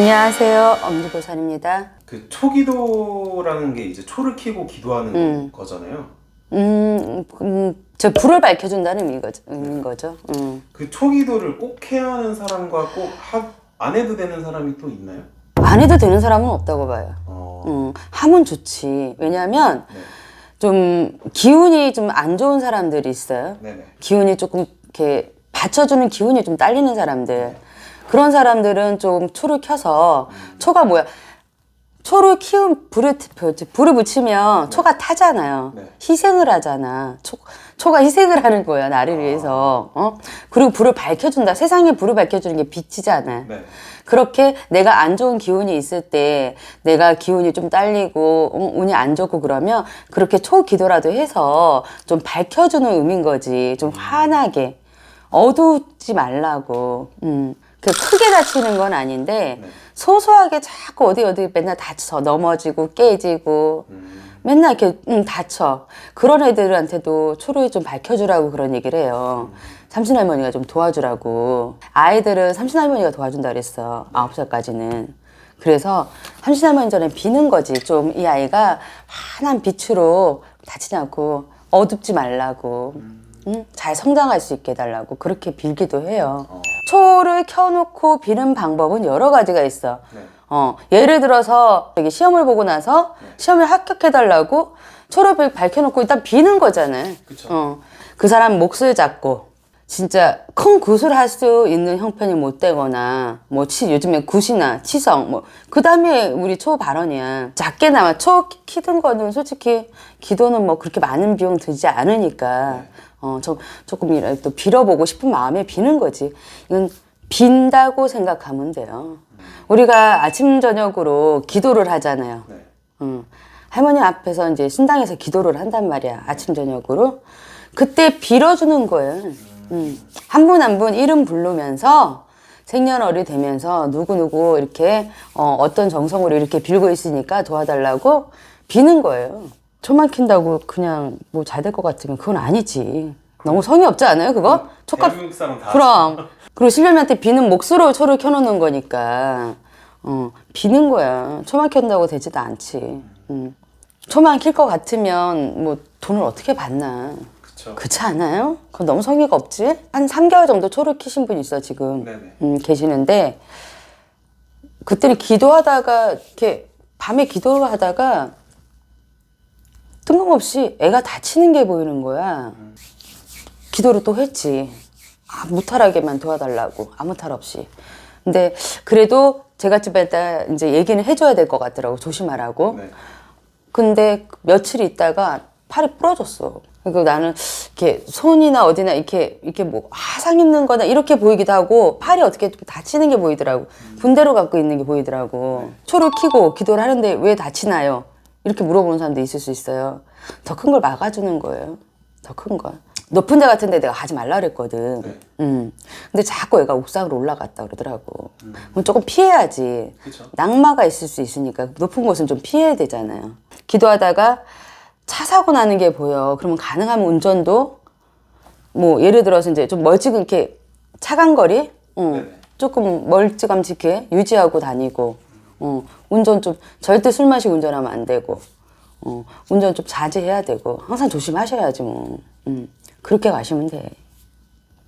안녕하세요. 엄지보살입니다. 그 초기도라는 게 이제 초를 켜고 기도하는 음. 거잖아요. 음, 음, 저 불을 밝혀준다는 의미 거죠. 의미인 거죠. 음. 그 초기도를 꼭 해야 하는 사람과 꼭 안 해도 되는 사람이 또 있나요? 안 해도 되는 사람은 없다고 봐요. 어, 음, 하면 좋지. 왜냐하면 네. 좀 기운이 좀 안 좋은 사람들이 있어요. 네네. 기운이 조금 이렇게 받쳐주는 기운이 좀 딸리는 사람들. 그런 사람들은 좀 초를 켜서 초가 뭐야? 초를 키운 불을 불을 붙이면 초가 타잖아요. 네. 희생을 하잖아. 초, 초가 희생을 하는 거야 나를 위해서. 어? 그리고 불을 밝혀준다. 세상에 불을 밝혀주는 게 빛이잖아. 네. 그렇게 내가 안 좋은 기운이 있을 때 내가 기운이 좀 딸리고 어, 운이 안 좋고 그러면 그렇게 초 기도라도 해서 좀 밝혀주는 의미인 거지 좀 환하게 어두우지 말라고 음. 그 크게 다치는 건 아닌데 네. 소소하게 자꾸 어디 어디 맨날 다쳐. 넘어지고 깨지고 음, 맨날 이렇게 음, 다쳐. 그런 애들한테도 초를 좀 밝혀주라고 그런 얘기를 해요. 삼신 할머니가 좀 도와주라고. 아이들은 삼신 할머니가 도와준다 그랬어. 아홉 살까지는. 그래서 삼신 할머니 전에 비는 거지. 좀 이 아이가 환한 빛으로 다치지 않고 어둡지 말라고. 음, 잘 성장할 수 있게 해달라고 그렇게 빌기도 해요. 어, 초를 켜놓고 비는 방법은 여러 가지가 있어 네. 어, 예를 들어서 여기 시험을 보고 나서 시험에 합격해달라고 초를 밝- 밝혀놓고 일단 비는 거잖아요. 그쵸. 어, 그 사람 몫을 잡고 진짜 큰 굿을 할 수 있는 형편이 못 되거나 뭐 치, 요즘에 굿이나 치성 뭐 그 다음에 우리 초 발언이야. 작게나마 초 키든 거는 솔직히 기도는 뭐 그렇게 많은 비용 들지 않으니까 어, 좀 조금이라도 빌어보고 싶은 마음에 비는 거지. 이건 빈다고 생각하면 돼요. 우리가 아침 저녁으로 기도를 하잖아요. 네. 응. 할머니 앞에서 이제 신당에서 기도를 한단 말이야. 아침 저녁으로. 그때 빌어주는 거예요. 한분 한 분 이름 부르면서 생년월일 되면서 누구누구 이렇게 어, 어떤 정성으로 이렇게 빌고 있으니까 도와달라고 비는 거예요. 초만 킨다고 그냥 뭐 잘 될 것 같으면 그건 아니지. 너무 성의 없지 않아요, 그거? 대한민국 사람 다 그럼. 그리고 신령한테 비는 몫으로 초를 켜놓는 거니까. 어, 비는 거야. 초만 켠다고 되지도 않지. 음. 초만 킬 것 같으면 뭐 돈을 어떻게 받나. 그쵸. 그렇지 않아요? 그건 너무 성의가 없지? 한 3개월 정도 초를 키신 분 있어, 지금. 네네. 음, 계시는데, 그때는 기도하다가, 이렇게, 밤에 기도를 하다가, 뜬금없이 애가 다치는 게 보이는 거야. 기도를 또 했지. 아, 무탈하게만 도와달라고. 아무 탈 없이. 근데 그래도 제가 집에다 이제 얘기는 해줘야 될 것 같더라고. 조심하라고. 네. 근데 며칠 있다가 팔이 부러졌어. 그리고 나는 이렇게 손이나 어디나 이렇게 이렇게 뭐 화상 있는 거나 이렇게 보이기도 하고 팔이 어떻게 좀 다치는 게 보이더라고. 분대로 갖고 있는 게 보이더라고. 초를 켜고 기도를 하는데 왜 다치나요? 이렇게 물어보는 사람도 있을 수 있어요. 더 큰 걸 막아주는 거예요. 더 큰 걸. 높은 데 같은 데 내가 가지 말라 그랬거든. 네. 음. 근데 자꾸 애가 옥상으로 올라갔다 그러더라고. 그럼 조금 피해야지. 그쵸. 낙마가 있을 수 있으니까 높은 곳은 좀 피해야 되잖아요. 기도하다가 차 사고 나는 게 보여. 그러면 가능하면 운전도 뭐 예를 들어서 이제 좀 멀찍게 차간 거리, 응. 네네. 조금 멀찌감치게 유지하고 다니고, 어, 운전 좀 절대 술 마시고 운전하면 안 되고, 어, 운전 좀 자제해야 되고 항상 조심하셔야지 뭐. 음, 그렇게 가시면 돼.